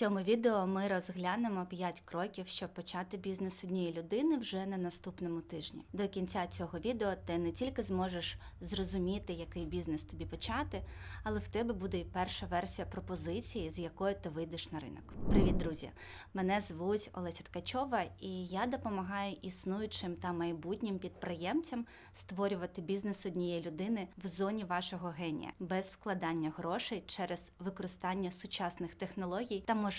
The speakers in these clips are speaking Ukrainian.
цьому відео ми розглянемо 5 кроків, щоб почати бізнес однієї людини вже на наступному тижні. До кінця цього відео ти не тільки зможеш зрозуміти, який бізнес тобі почати, але в тебе буде і перша версія пропозиції, з якою ти вийдеш на ринок. Привіт, друзі! Мене звуть Олеся Ткачова, і я допомагаю існуючим та майбутнім підприємцям створювати бізнес однієї людини в зоні вашого генія без вкладання грошей через використання сучасних технологій та можливостей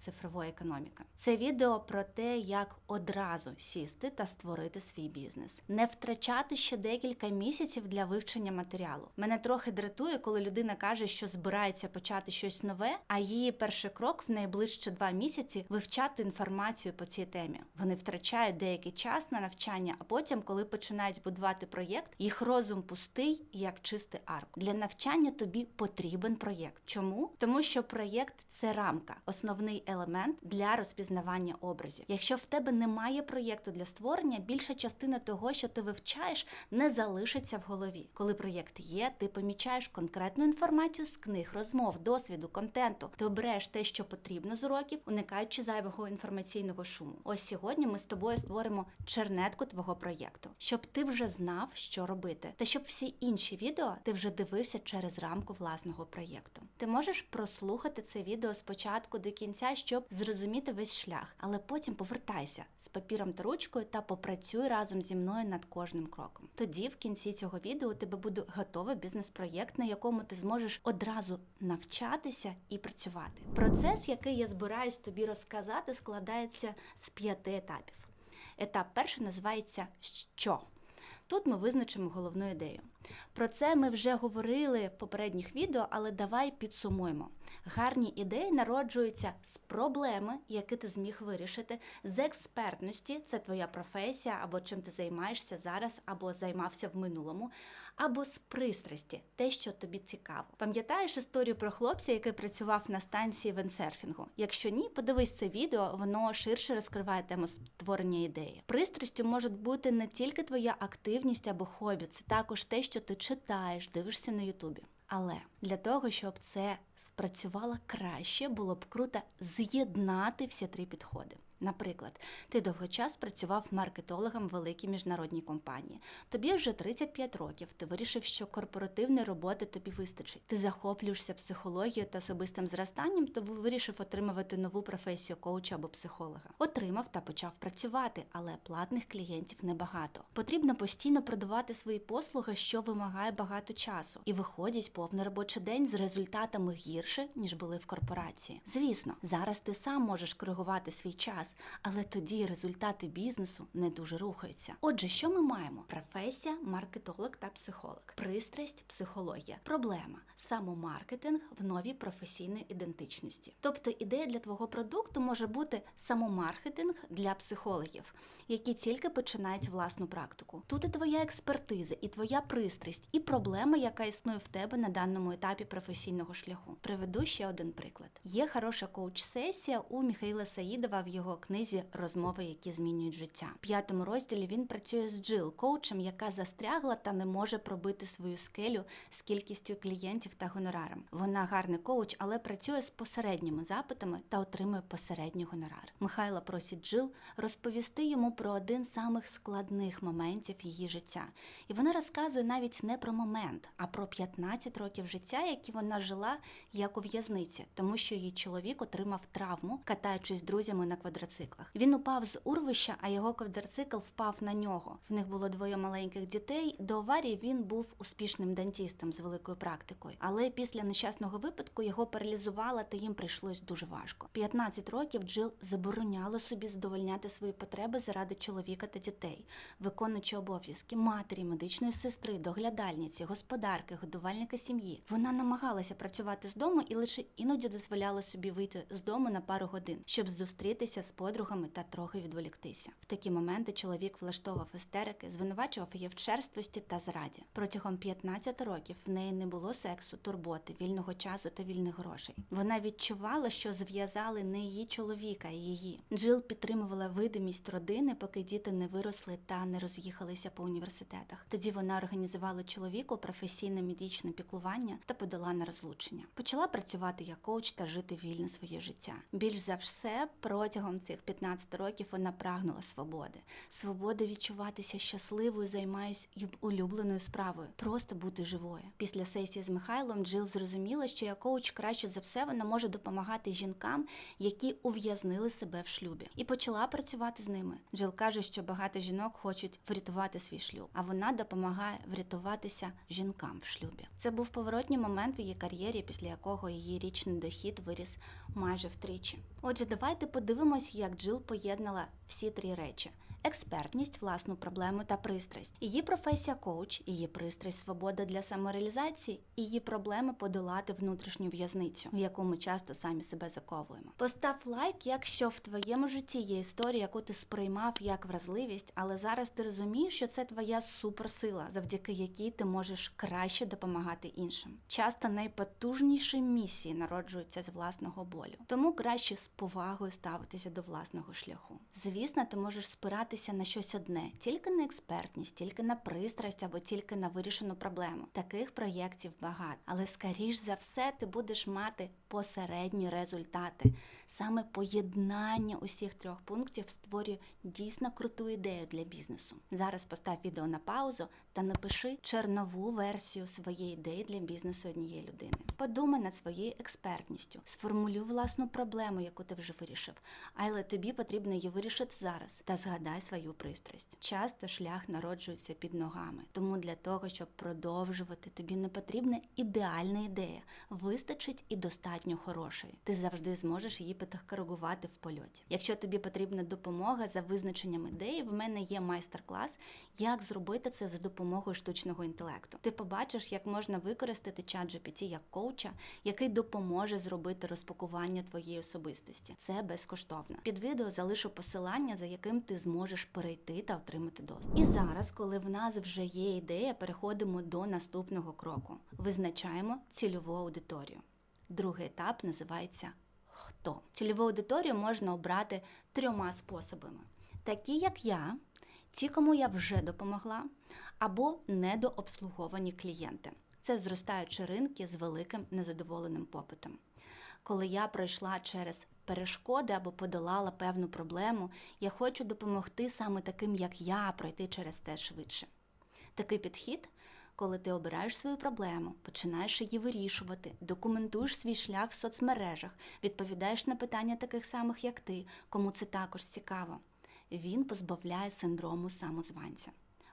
цифрової економіки. Це відео про те, як одразу сісти та створити свій бізнес, не втрачати ще декілька місяців для вивчення матеріалу. Мене трохи дратує, коли людина каже, що збирається почати щось нове, а її перший крок в найближчі два місяці вивчати інформацію по цій темі. Вони втрачають деякий час на навчання, а потім, коли починають будувати проєкт, їх розум пустий, як чистий арк. Для навчання тобі потрібен проєкт. Чому? Тому що проєкт це рамка, основний елемент для розпізнавання образів. Якщо в тебе немає проєкту для створення, більша частина того, що ти вивчаєш, не залишиться в голові. Коли проєкт є, ти помічаєш конкретну інформацію з книг, розмов, досвіду, контенту. Ти обереш те, що потрібно з уроків, уникаючи зайвого інформаційного шуму. Ось сьогодні ми з тобою створимо чернетку твого проєкту, щоб ти вже знав, що робити, та щоб всі інші відео ти вже дивився через рамку власного проєкту. Ти можеш прослухати це відео спочатку до кінця, щоб зрозуміти весь шлях, але потім повертайся з папіром та ручкою та попрацюй разом зі мною над кожним кроком. Тоді, в кінці цього відео, у тебе буде готовий бізнес-проєкт, на якому ти зможеш одразу навчатися і працювати. Процес, який я збираюсь тобі розказати, складається з п'яти етапів. Етап перший називається що. Тут ми визначимо головну ідею. Про це ми вже говорили в попередніх відео, але давай підсумуємо. Гарні ідеї народжуються з проблеми, які ти зміг вирішити, з експертності це твоя професія, або чим ти займаєшся зараз, або займався в минулому, або з пристрасті, те, що тобі цікаво. Пам'ятаєш історію про хлопця, який працював на станції венсерфінгу? Якщо ні, подивись це відео, воно ширше розкриває тему створення ідеї. Пристрастю може бути не тільки твоя активність або хобі, це також те, що ти читаєш, дивишся на Ютубі. Але для того, щоб це спрацювало краще, було б круто з'єднати всі три підходи. Наприклад, ти довгий час працював маркетологом в великій міжнародній компанії. Тобі вже 35 років. Ти вирішив, що корпоративної роботи тобі вистачить. Ти захоплюєшся психологією та особистим зростанням, то вирішив отримувати нову професію коуча або психолога. Отримав та почав працювати, але платних клієнтів небагато. Потрібно постійно продавати свої послуги, що вимагає багато часу, і виходять повний робочий день з результатами гірше ніж були в корпорації. Звісно, зараз ти сам можеш коригувати свій час але тоді результати бізнесу не дуже рухаються. Отже, що ми маємо? Професія, маркетолог та психолог, пристрасть, психологія, проблема, самомаркетинг в новій професійної ідентичності. Тобто ідея для твого продукту може бути самомаркетинг для психологів, які тільки починають власну практику. Тут і твоя експертиза, і твоя пристрасть, і проблема, яка існує в тебе на даному етапі професійного шляху. Приведу ще один приклад. Є хороша коуч-сесія у Михайла Саїдова в його книзі Розмови, які змінюють життя. В п'ятому розділі він працює з Джил, коучем, яка застрягла та не може пробити свою скелю з кількістю клієнтів та гонораром. Вона гарний коуч, але працює з посередніми запитами та отримує посередній гонорар. Михайло просить Джил розповісти йому про один з самих складних моментів її життя. І вона розказує навіть не про момент, а про 15 років життя, які вона жила як у в'язниці, тому що її чоловік отримав травму, катаючись з друзями на квадроциклах. Він упав з урвища, а його квадроцикл впав на нього. В них було двоє маленьких дітей. До аварії він був успішним дантістом з великою практикою, але після нещасного випадку його паралізувало та їм прийшлось дуже важко. 15 років Джил забороняла собі задовольняти свої потреби заради чоловіка та дітей, виконуючи обов'язки матері, медичної сестри, доглядальниці, господарки, годувальника сім'ї. Вона намагалася працювати з дому і лише іноді дозволяла собі вийти з дому на пару годин, щоб зустрітися з подругами та трохи відволіктися. В такі моменти чоловік влаштовував істерики, звинувачував її в черствості та зраді. Протягом 15 років в неї не було сексу, турботи, вільного часу та вільних грошей. Вона відчувала, що зв'язали не її чоловіка, а її. Джил підтримувала видимість родини, поки діти не виросли та не роз'їхалися по університетах. Тоді вона організувала чоловіку професійне медичне піклування та подала на розлучення. Почала працювати як коуч та жити вільне своє життя. Більш за все, протягом цих 15 років вона прагнула свободи. Свободи відчуватися щасливою, займаюсь юб- улюбленою справою, просто бути живою. Після сесії з Михайлом Джил зрозуміла, що як коуч краще за все вона може допомагати жінкам, які ув'язнили себе в шлюбі, і почала працювати з ними. Джил каже, що багато жінок хочуть врятувати свій шлюб, а вона допомагає врятуватися жінкам в шлюбі. Це був поворотній момент в її кар'єрі, після якого її річний дохід виріс майже втричі. Отже, давайте подивимось, як Джил поєднала всі три речі. Експертність, власну проблему та пристрасть. Її професія коуч, її пристрасть, свобода для самореалізації, її проблема подолати внутрішню в'язницю, в яку ми часто самі себе заковуємо. Постав лайк, якщо в твоєму житті є історія, яку ти сприймав як вразливість, але зараз ти розумієш, що це твоя суперсила, завдяки якій ти можеш краще допомагати іншим. Часто найпотужніші місії народжуються з власного болю, тому краще з повагою ставитися до власного шляху. Звісно, ти можеш спиратися на щось одне, тільки на експертність, тільки на пристрасть або тільки на вирішену проблему. Таких проєктів багато, але скоріш за все ти будеш мати посередні результати. Саме поєднання усіх трьох пунктів створює дійсно круту ідею для бізнесу. Зараз постав відео на паузу та напиши чернову версію своєї ідеї для бізнесу однієї людини. Подумай над своєю експертністю, сформулюй власну проблему, яку ти вже вирішив, але тобі потрібно її вирішити зараз та згадай свою пристрасть. Часто шлях народжується під ногами, тому для того, щоб продовжувати, тобі не потрібна ідеальна ідея. Вистачить і достатньо хорошої. Ти завжди зможеш її підкоригувати в польоті. Якщо тобі потрібна допомога за визначенням ідеї, в мене є майстер-клас, як зробити це за допомогою штучного інтелекту. Ти побачиш, як можна використати чат GPT як коуча, який допоможе зробити розпакування твоєї особистості. Це безкоштовно. Під відео залишу посилання, за яким ти зможеш перейти та отримати доступ. І зараз, коли в нас вже є ідея, переходимо до наступного кроку. Визначаємо цільову аудиторію. Другий етап називається хто. Цільову аудиторію можна обрати трьома способами: такі, як я, ті, кому я вже допомогла, або недообслуговані клієнти. Це зростаючі ринки з великим незадоволеним попитом. Коли я пройшла через перешкоди або подолала певну проблему, я хочу допомогти саме таким, як я, пройти через те швидше. Такий підхід, коли ти обираєш свою проблему, починаєш її вирішувати, документуєш свій шлях в соцмережах, відповідаєш на питання таких самих, як ти, кому це також цікаво. Він позбавляє синдрому самозванця.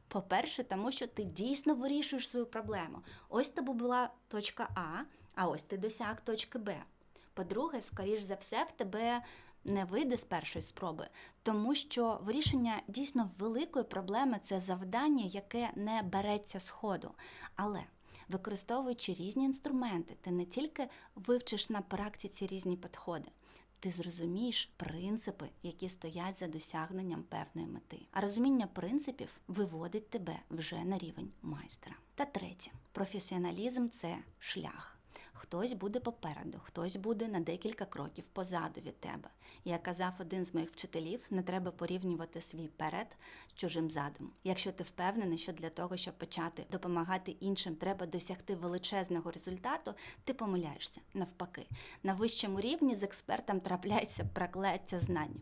По-перше, тому що ти дійсно вирішуєш свою проблему. Ось тебе була точка А, а ось ти досяг точки Б. По-друге, скоріш за все, в тебе не вийде з першої спроби, тому що вирішення дійсно великої проблеми це завдання, яке не береться з ходу. Але використовуючи різні інструменти, ти не тільки вивчиш на практиці різні підходи. Ти зрозумієш принципи, які стоять за досягненням певної мети. А розуміння принципів виводить тебе вже на рівень майстра. Та третє, професіоналізм це шлях. Хтось буде попереду, хтось буде на декілька кроків позаду від тебе. Як казав один з моїх вчителів, не треба порівнювати свій перед з чужим задом. Якщо ти впевнений, що для того, щоб почати допомагати іншим, треба досягти величезного результату, ти помиляєшся навпаки. На вищому рівні з експертом трапляється прокляття знань.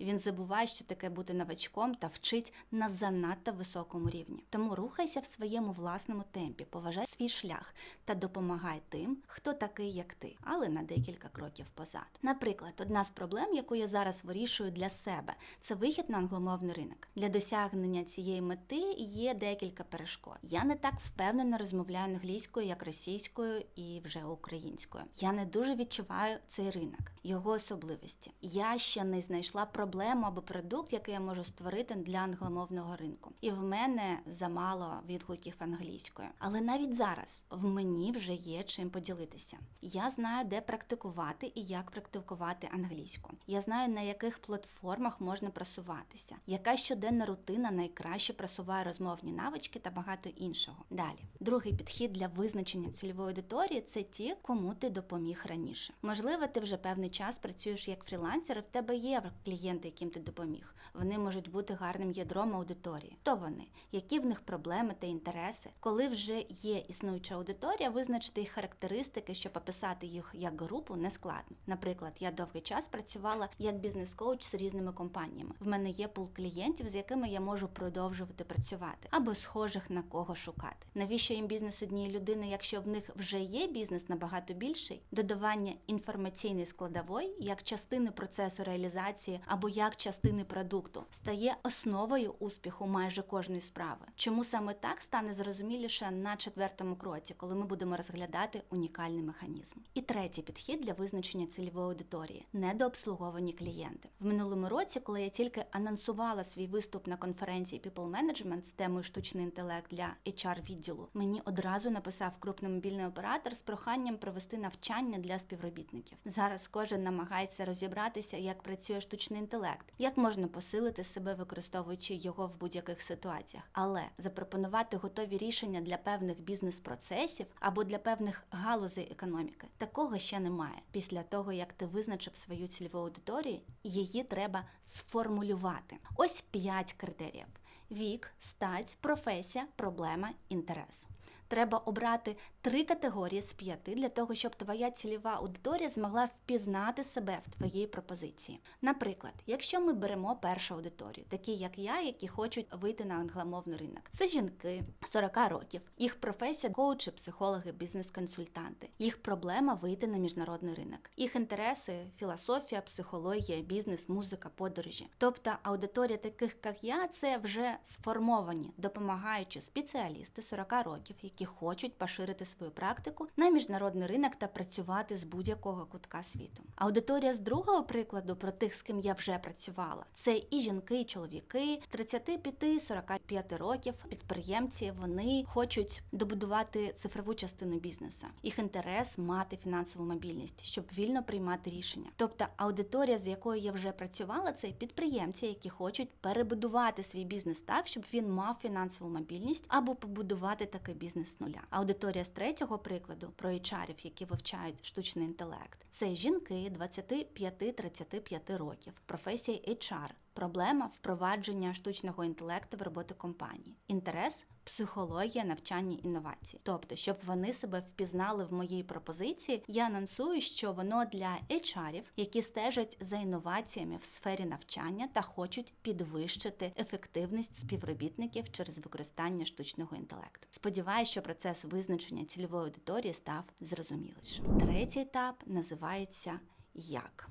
Він забуває, що таке бути новачком та вчить на занадто високому рівні. Тому рухайся в своєму власному темпі, поважай свій шлях та допомагай тим, хто такий, як ти, але на декілька кроків позад. Наприклад, одна з проблем, яку я зараз вирішую для себе, це вихід на англомовний ринок. Для досягнення цієї мети є декілька перешкод. Я не так впевнено розмовляю англійською, як російською і вже українською. Я не дуже відчуваю цей ринок, його особливості. Я ще не знайшла проблему або продукт, який я можу створити для англомовного ринку. І в мене замало відгуків англійською. Але навіть зараз в мені вже є чим поділитися. Я знаю, де практикувати і як практикувати англійську. Я знаю, на яких платформах можна просуватися, яка щоденна рутина найкраще просуває розмовні навички та багато іншого. Далі, другий підхід для визначення цільової аудиторії це ті, кому ти допоміг раніше. Можливо, ти вже певний час працюєш як фрілансер, і в тебе є клієнти, яким ти допоміг. Вони можуть бути гарним ядром аудиторії. Хто вони? Які в них проблеми та інтереси? Коли вже є існуюча аудиторія, визначити їх характеристики характеристики, щоб описати їх як групу, не складно. Наприклад, я довгий час працювала як бізнес-коуч з різними компаніями. В мене є пул клієнтів, з якими я можу продовжувати працювати або схожих на кого шукати. Навіщо їм бізнес однієї людини, якщо в них вже є бізнес набагато більший? Додавання інформаційної складової як частини процесу реалізації або як частини продукту стає основою успіху майже кожної справи. Чому саме так стане зрозуміліше на четвертому кроці, коли ми будемо розглядати унікальний механізм? І третій підхід для визначення цільової аудиторії недообслуговані клієнти. В минулому році, коли я тільки анонсувала свій виступ на конференції People Management з темою штучний інтелект для HR відділу, мені одразу написав крупний мобільний оператор з проханням провести навчання для співробітників. Зараз кожен намагається розібратися, як працює штучний інтелект, як можна посилити себе, використовуючи його в будь-яких ситуаціях, але запропонувати готові рішення для певних бізнес-процесів або для певних галузей економіки такого ще немає. Після того як ти визначив свою цільову аудиторію, її треба сформулювати. Ось п'ять критеріїв: вік, стать, професія, проблема, інтерес. Треба обрати три категорії з п'яти для того, щоб твоя цільова аудиторія змогла впізнати себе в твоїй пропозиції. Наприклад, якщо ми беремо першу аудиторію, такі як я, які хочуть вийти на англомовний ринок, це жінки 40 років. Їх професія коучі, психологи, бізнес-консультанти. Їх проблема вийти на міжнародний ринок. Їх інтереси філософія, психологія, бізнес, музика, подорожі. Тобто аудиторія таких, як я, це вже сформовані, допомагаючі спеціалісти 40 років, які хочуть поширити свою практику на міжнародний ринок та працювати з будь-якого кутка світу. Аудиторія з другого прикладу про тих, з ким я вже працювала, це і жінки, і чоловіки 35-45 років. Підприємці вони хочуть добудувати цифрову частину бізнесу. Їх інтерес мати фінансову мобільність, щоб вільно приймати рішення. Тобто аудиторія, з якою я вже працювала, це підприємці, які хочуть перебудувати свій бізнес так, щоб він мав фінансову мобільність або побудувати такий бізнес з нуля. Аудиторія з третього прикладу про HR-ів, які вивчають штучний інтелект, це жінки 25-35 років, професія HR. Проблема впровадження штучного інтелекту в роботу компанії. Інтерес психологія, навчання, інновації. Тобто, щоб вони себе впізнали в моїй пропозиції, я анонсую, що воно для HR-ів, які стежать за інноваціями в сфері навчання та хочуть підвищити ефективність співробітників через використання штучного інтелекту. Сподіваюся, що процес визначення цільової аудиторії став зрозумілішим. Третій етап називається як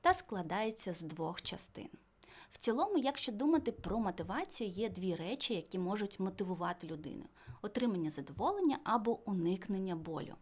та складається з двох частин. В цілому, якщо думати про мотивацію, є дві речі, які можуть мотивувати людину: отримання задоволення або уникнення болю.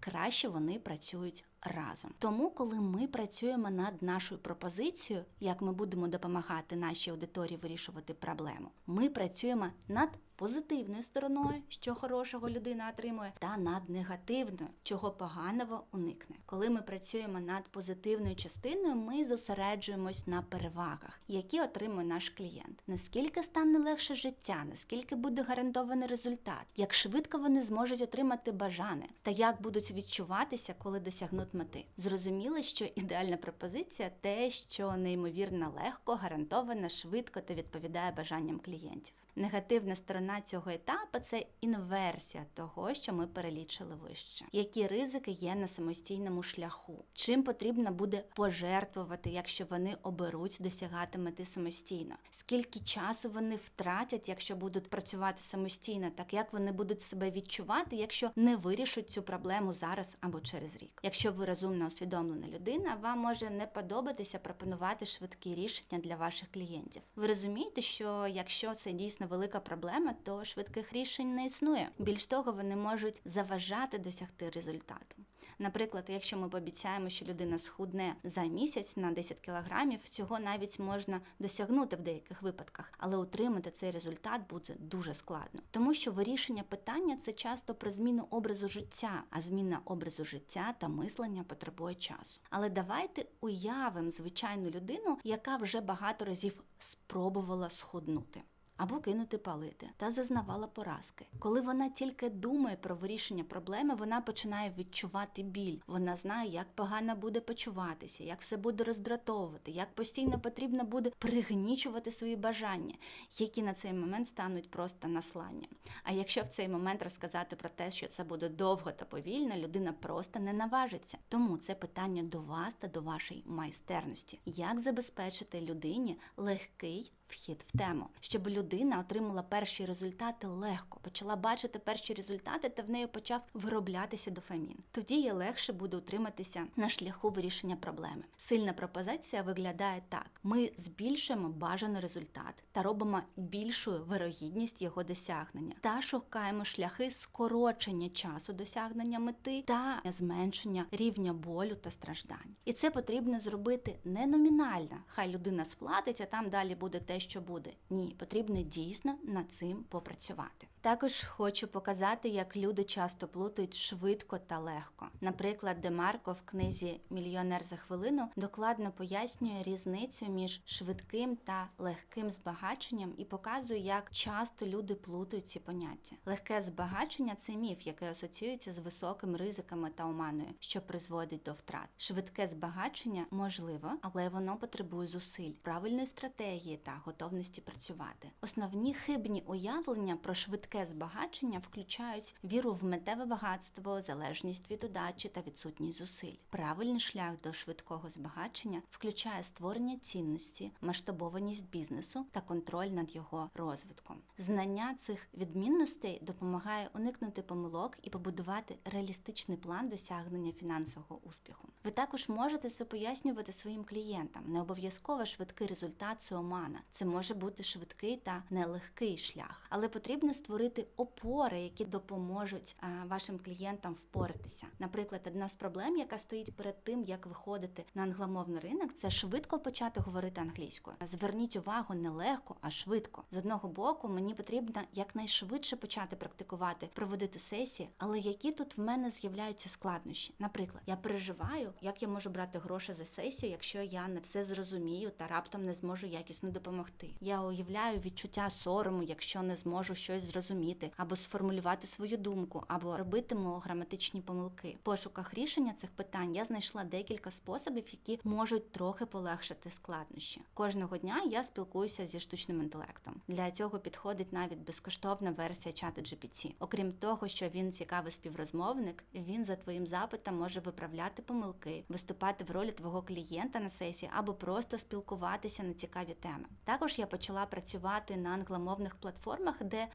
Краще вони працюють разом. Тому, коли ми працюємо над нашою пропозицією, як ми будемо допомагати нашій аудиторії вирішувати проблему, ми працюємо над позитивною стороною, що хорошого людина отримує, та над негативною, чого поганого уникне. Коли ми працюємо над позитивною частиною, ми зосереджуємось на перевагах, які отримує наш клієнт. Наскільки стане легше життя, наскільки буде гарантований результат, як швидко вони зможуть отримати бажане, та як будуть відчуватися, коли досягнуть мети. Зрозуміло, що ідеальна пропозиція те, що неймовірно легко, гарантовано, швидко та відповідає бажанням клієнтів. Негативна сторона цього етапу це інверсія того, що ми перелічили вище. Які ризики є на самостійному шляху? Чим потрібно буде пожертвувати, якщо вони оберуть досягати мети самостійно? Скільки часу вони втратять, якщо будуть працювати самостійно, так як вони будуть себе відчувати, якщо не вирішать цю проблему зараз або через рік? Якщо ви розумна усвідомлена людина, вам може не подобатися пропонувати швидкі рішення для ваших клієнтів. Ви розумієте, що якщо це дійсно велика проблема, то швидких рішень не існує. Більш того, вони можуть заважати досягти результату. Наприклад, якщо ми пообіцяємо, що людина схудне за місяць на 10 кілограмів, цього навіть можна досягнути в деяких випадках, але утримати цей результат буде дуже складно, тому що вирішення питання це часто про зміну образу життя, а зміна образу життя та мислення потребує часу. Але давайте уявимо звичайну людину, яка вже багато разів спробувала схуднути. Або кинути палити та зазнавала поразки. Коли вона тільки думає про вирішення проблеми, вона починає відчувати біль. Вона знає, як погано буде почуватися, як все буде роздратовувати, як постійно потрібно буде пригнічувати свої бажання, які на цей момент стануть просто насланням. А якщо в цей момент розказати про те, що це буде довго та повільно, людина просто не наважиться. Тому це питання до вас та до вашої майстерності. Як забезпечити людині легкий вхід в тему, щоб людина отримала перші результати легко, почала бачити перші результати, та в неї почав вироблятися дофамін. Тоді їй легше буде утриматися на шляху вирішення проблеми. Сильна пропозиція виглядає так: ми збільшуємо бажаний результат та робимо більшою вирогідність його досягнення, та шукаємо шляхи скорочення часу досягнення мети та зменшення рівня болю та страждань. І це потрібно зробити не номінально. Хай людина сплатить, а там далі буде те, що буде. Ні, потрібно дійсно над цим попрацювати. Також хочу показати, як люди часто плутають швидко та легко. Наприклад, Демарко в книзі Мільйонер за хвилину докладно пояснює різницю між швидким та легким збагаченням і показує, як часто люди плутають ці поняття. Легке збагачення це міф, який асоціюється з високими ризиками та оманою, що призводить до втрат. Швидке збагачення можливо, але воно потребує зусиль, правильної стратегії та готовності працювати. Основні хибні уявлення про швидке збагачення включають віру в метеве багатство, залежність від удачі та відсутність зусиль. Правильний шлях до швидкого збагачення включає створення цінності, масштабованість бізнесу та контроль над його розвитком. Знання цих відмінностей допомагає уникнути помилок і побудувати реалістичний план досягнення фінансового успіху. Ви також можете це пояснювати своїм клієнтам. Не обов'язково швидкий результат це омана. Це може бути швидкий та нелегкий шлях, але потрібно створити опори, які допоможуть вашим клієнтам впоратися. Наприклад, одна з проблем, яка стоїть перед тим, як виходити на англомовний ринок, це швидко почати говорити англійською. Зверніть увагу не легко, а швидко. З одного боку, мені потрібно якнайшвидше почати практикувати, проводити сесії, але які тут в мене з'являються складнощі. Наприклад, я переживаю, як я можу брати гроші за сесію, якщо я не все зрозумію та раптом не зможу якісно допомогти. Я уявляю відчуття сорому, якщо не зможу щось зрозуміти, або сформулювати свою думку, або робитиму граматичні помилки. В пошуках рішення цих питань я знайшла декілька способів, які можуть трохи полегшити складнощі. Кожного дня я спілкуюся зі штучним інтелектом. Для цього підходить навіть безкоштовна версія чата GPT. Окрім того, що він цікавий співрозмовник, він за твоїм запитом може виправляти помилки, виступати в ролі твого клієнта на сесії або просто спілкуватися на цікаві теми. Також я почала працювати на англомовних платформах, де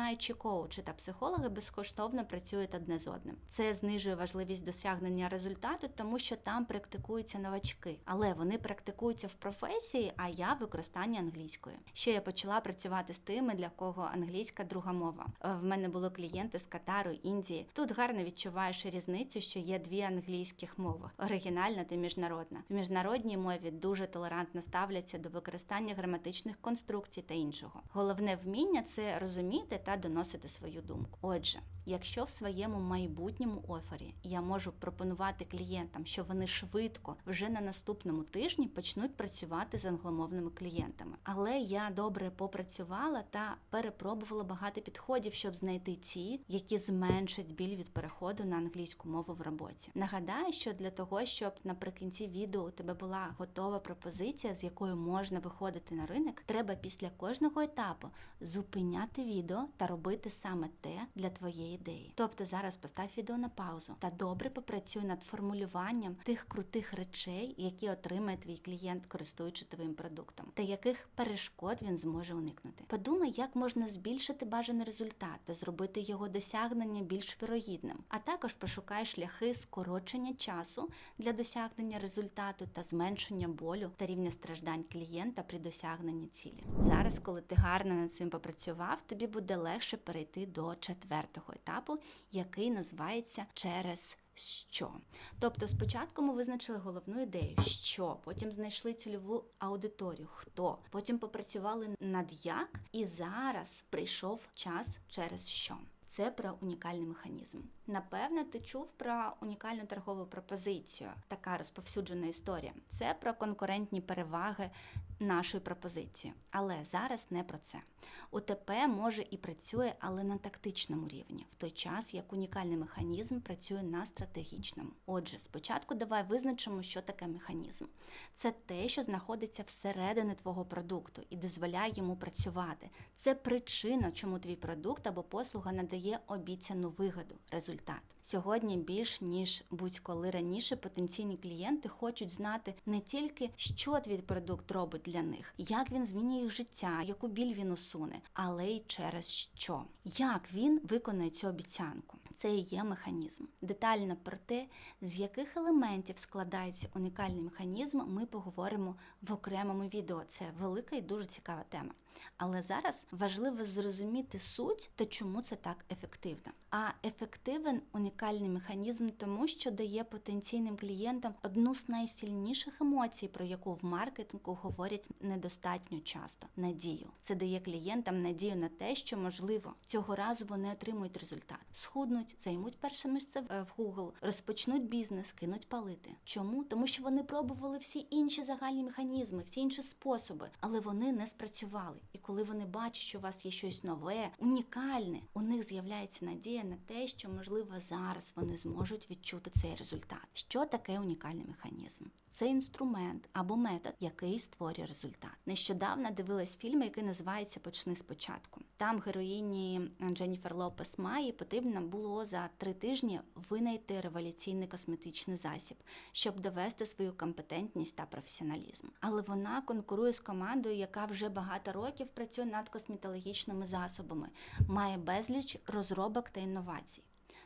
починаючі коучі та психологи безкоштовно працюють одне з одним. Це знижує важливість досягнення результату, тому що там практикуються новачки, але вони практикуються в професії, а я в використанні англійської. Ще я почала працювати з тими, для кого англійська друга мова. Е, В мене були клієнти з Катару, Індії. Тут гарно відчуваєш різницю, що є дві англійських мови оригінальна та міжнародна. В міжнародній мові дуже толерантно ставляться до використання граматичних конструкцій та іншого. Головне вміння це розуміти та доносити свою думку. Отже, якщо в своєму майбутньому офері я можу пропонувати клієнтам, що вони швидко вже на наступному тижні почнуть працювати з англомовними клієнтами. Але я добре попрацювала та перепробувала багато підходів, щоб знайти ті, які зменшать біль від переходу на англійську мову в роботі. Нагадаю, що для того, щоб наприкінці відео у тебе була готова пропозиція, з якою можна виходити на ринок, треба після кожного етапу зупиняти відео та робити саме те для твоєї ідеї. Тобто зараз постав відео на паузу та добре попрацюй над формулюванням тих крутих речей, які отримає твій клієнт, користуючи твоїм продуктом, та яких перешкод він зможе уникнути. Подумай, як можна збільшити бажаний результат та зробити його досягнення більш вірогідним, а також пошукай шляхи скорочення часу для досягнення результату та зменшення болю та рівня страждань клієнта при досягненні цілі. Зараз, коли ти гарно над цим попрацював, тобі буде легше перейти до четвертого етапу, який називається через. Що? Тобто спочатку ми визначили головну ідею, що, потім знайшли цільову аудиторію, хто, потім попрацювали над як, і зараз прийшов час через що. Це про унікальний механізм. Напевно, ти чув про унікальну торгову пропозицію. Така розповсюджена історія. Це про конкурентні переваги нашої пропозиції. Але зараз не про це. УТП може і працює, але на тактичному рівні, в той час як унікальний механізм працює на стратегічному. Отже, спочатку давай визначимо, що таке механізм. Це те, що знаходиться всередині твого продукту і дозволяє йому працювати. Це причина, чому твій продукт або послуга надає обіцяну вигоду, результат. Сьогодні більш ніж будь-коли раніше потенційні клієнти хочуть знати не тільки, що твій продукт робить для них, як він змінює їх життя, яку біль він усуне, але й через що, як він виконує цю обіцянку. Це і є механізм. Детально про те, з яких елементів складається унікальний механізм, ми поговоримо в окремому відео. Це велика і дуже цікава тема. Але зараз важливо зрозуміти суть та чому це так ефективно. А ефективен унікальний механізм, тому що дає потенційним клієнтам одну з найсильніших емоцій, про яку в маркетингу говорять недостатньо часто надію. Це дає клієнтам надію на те, що можливо цього разу вони отримують результат, схуднуть, займуть перше місце в Google, розпочнуть бізнес, кинуть палити. Чому? Тому що вони пробували всі інші загальні механізми, всі інші способи, але вони не спрацювали. І коли вони бачать, що у вас є щось нове, унікальне, у них з'являється надія на те, що можливо зараз вони зможуть відчути цей результат. Що таке унікальний механізм? Це інструмент або метод, який створює результат. Нещодавно дивилась фільм, який називається Почни спочатку. Там героїні Дженніфер Лопес Маї потрібно було за три тижні винайти революційний косметичний засіб, щоб довести свою компетентність та професіоналізм. Але вона конкурує з командою, яка вже багато років працює над косметологічними засобами, має безліч розробок та інновацій.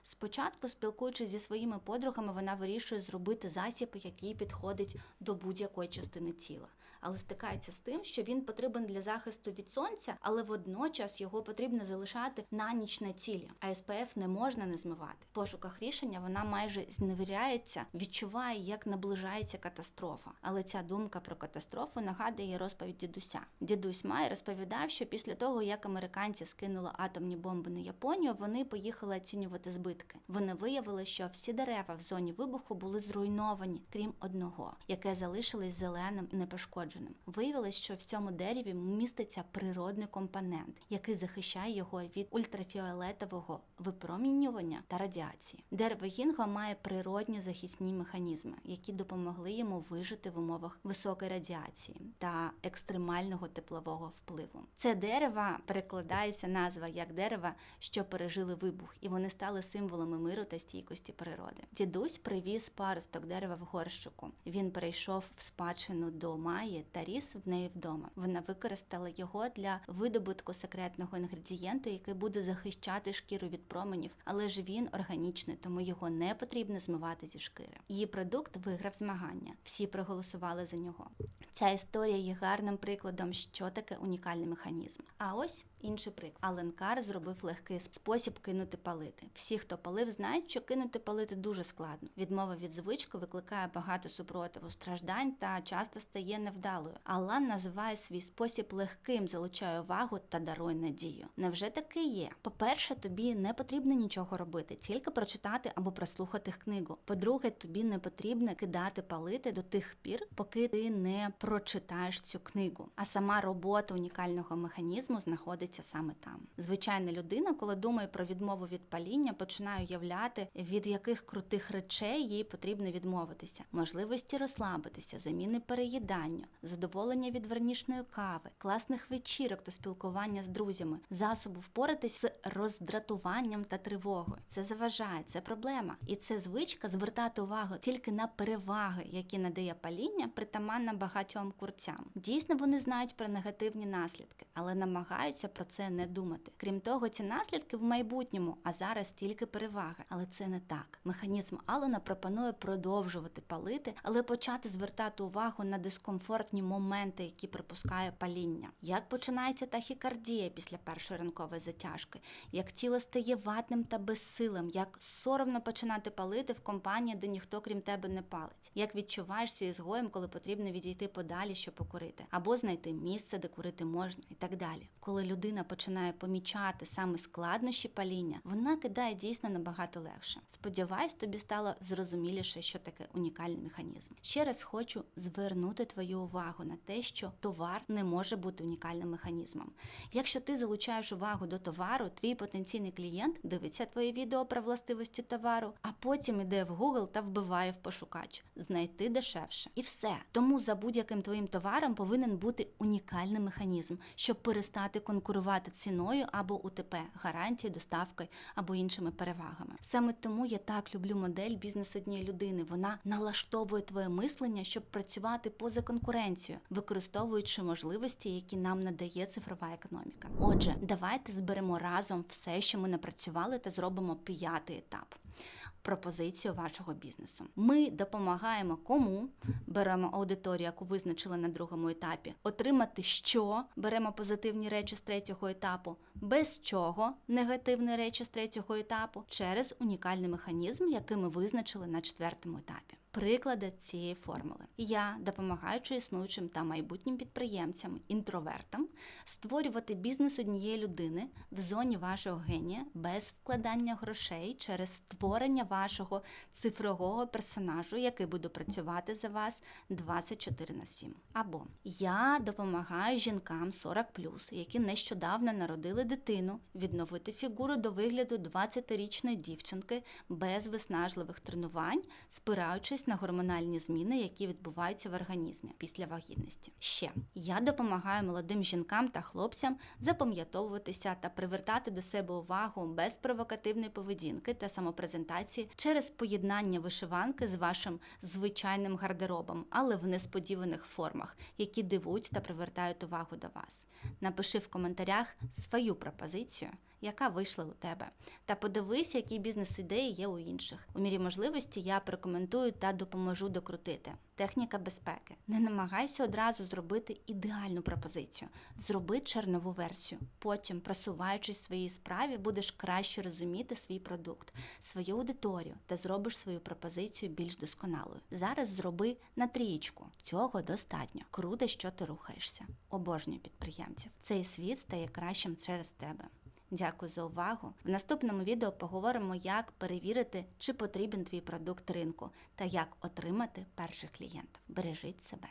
Спочатку, спілкуючись зі своїми подругами, вона вирішує зробити засіб, який підходить до будь-якої частини тіла, але стикається з тим, що він потрібен для захисту від сонця, але водночас його потрібно залишати на ніч на цілі. А СПФ не можна не змивати. В пошуках рішення вона майже зневіряється, відчуває, як наближається катастрофа. Але ця думка про катастрофу нагадує розповідь дідуся. Дідусь Май розповідав, що після того, як американці скинули атомні бомби на Японію, вони поїхали оцінювати збитки. Вони виявили, що всі дерева в зоні вибуху були зруйновані, крім одного, яке залишилось зеленим і непошкодженим. Виявилось, що в цьому дереві міститься природний компонент, який захищає його від ультрафіолетового випромінювання та радіації. Дерево гінго має природні захисні механізми, які допомогли йому вижити в умовах високої радіації та екстремального теплового впливу. Це дерево перекладається назва як дерева, що пережили вибух, і вони стали символами миру та стійкості природи. Дідусь привіз паросток дерева в горщику. Він перейшов в спадщину до Маї та ріс в неї вдома. Вона використала його для видобутку секретного інгредієнту, який буде захищати шкіру від променів, але ж він органічний, тому його не потрібно змивати зі шкіри. Її продукт виграв змагання. Всі проголосували за нього. Ця історія є гарним прикладом, що таке унікальний механізм. А ось інший приклад. Ален Кар зробив легкий спосіб кинути палити. Всі, хто палив, знають, що кинути палити дуже складно. Відмова від звички викликає багато супротиву, страждань та часто стає невдалою. Алан називає свій спосіб легким, залучає увагу та дарує надію. Невже таке є? По-перше, тобі не потрібно нічого робити, тільки прочитати або прослухати книгу. По-друге, тобі не потрібно кидати палити до тих пір, поки ти не прочитаєш цю книгу. А сама робота унікального механізму знаходиться саме там. Звичайна людина, коли думає про відмову від паління, починає уявляти, від яких крутих речей їй потрібно відмовитися: можливості розслабитися, заміни переїдання, задоволення від вернішної кави, класних вечірок та спілкування з друзями, засобу впоратись з роздратуванням та тривогою. Це заважає, це проблема. І це звичка звертати увагу тільки на переваги, які надає паління, притаманна багатьом курцям. Дійсно, вони знають про негативні наслідки, але намагаються про це не думати. Крім того, ці наслідки в майбутньому, а зараз тільки переваги. Але це не так. Механізм Аллена пропонує продовжувати палити, але почати звертати увагу на дискомфортні моменти, які припускає паління. Як починається тахікардія після першої ранкової затяжки, як тіло стає ватним та безсилим, як соромно починати палити в компанії, де ніхто крім тебе не палить, як відчуваєшся ізгоєм, коли потрібно відійти подалі, щоб покурити, або знайти місце, де курити можна, і так далі. Коли людина людина починає помічати саме складнощі паління, вона кидає дійсно набагато легше. Сподіваюсь, тобі стало зрозуміліше, що таке унікальний механізм. Ще раз хочу звернути твою увагу на те, що товар не може бути унікальним механізмом. Якщо ти залучаєш увагу до товару, твій потенційний клієнт дивиться твоє відео про властивості товару, а потім іде в Google та вбиває в пошукач знайти дешевше. І все. Тому за будь-яким твоїм товаром повинен бути унікальний механізм, щоб перестати конкурувати ціною або УТП, гарантією, доставкою або іншими перевагами. Саме тому я так люблю модель бізнес однієї людини. Вона налаштовує твоє мислення, щоб працювати поза конкуренцією, використовуючи можливості, які нам надає цифрова економіка. Отже, давайте зберемо разом все, що ми напрацювали, та зробимо п'ятий етап. Пропозицію вашого бізнесу. Ми допомагаємо кому? Беремо аудиторію, яку визначили на другому етапі, отримати що? Беремо позитивні речі з третього етапу, без чого негативні речі з третього етапу, через унікальний механізм, який ми визначили на четвертому етапі. Приклади цієї формули. Я, допомагаючи існуючим та майбутнім підприємцям, інтровертам, створювати бізнес однієї людини в зоні вашого генія без вкладання грошей через створення вашого цифрового персонажу, який буде працювати за вас 24 на 7. Або я допомагаю жінкам 40 які нещодавно народили дитину, відновити фігуру до вигляду 20-річної дівчинки без виснажливих тренувань, спираючись на гормональні зміни, які відбуваються в організмі після вагітності. Ще я допомагаю молодим жінкам та хлопцям запам'ятовуватися та привертати до себе увагу без провокативної поведінки та самопрезентації через поєднання вишиванки з вашим звичайним гардеробом, але в несподіваних формах, які дивують та привертають увагу до вас. Напиши в коментарях свою пропозицію, яка вийшла у тебе, та подивись, які бізнес-ідеї є у інших. У мірі можливості я прокоментую та допоможу докрутити. Техніка безпеки. Не намагайся одразу зробити ідеальну пропозицію. Зроби чернову версію. Потім, просуваючись в своїй справі, будеш краще розуміти свій продукт, свою аудиторію та зробиш свою пропозицію більш досконалою. Зараз зроби на трієчку. Цього достатньо. Круто, що ти рухаєшся. Обожнюю підприємців. Цей світ стає кращим через тебе. Дякую за увагу. В наступному відео поговоримо, як перевірити, чи потрібен твій продукт ринку та як отримати перших клієнтів. Бережіть себе.